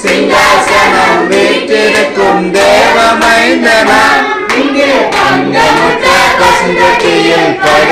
சிங்காசனம் வீட்டிற்கும் தேவமைந்தனா இங்கே பங்கமுற்ற பசுந்தட்டியில் படுத்திருக்கிறார்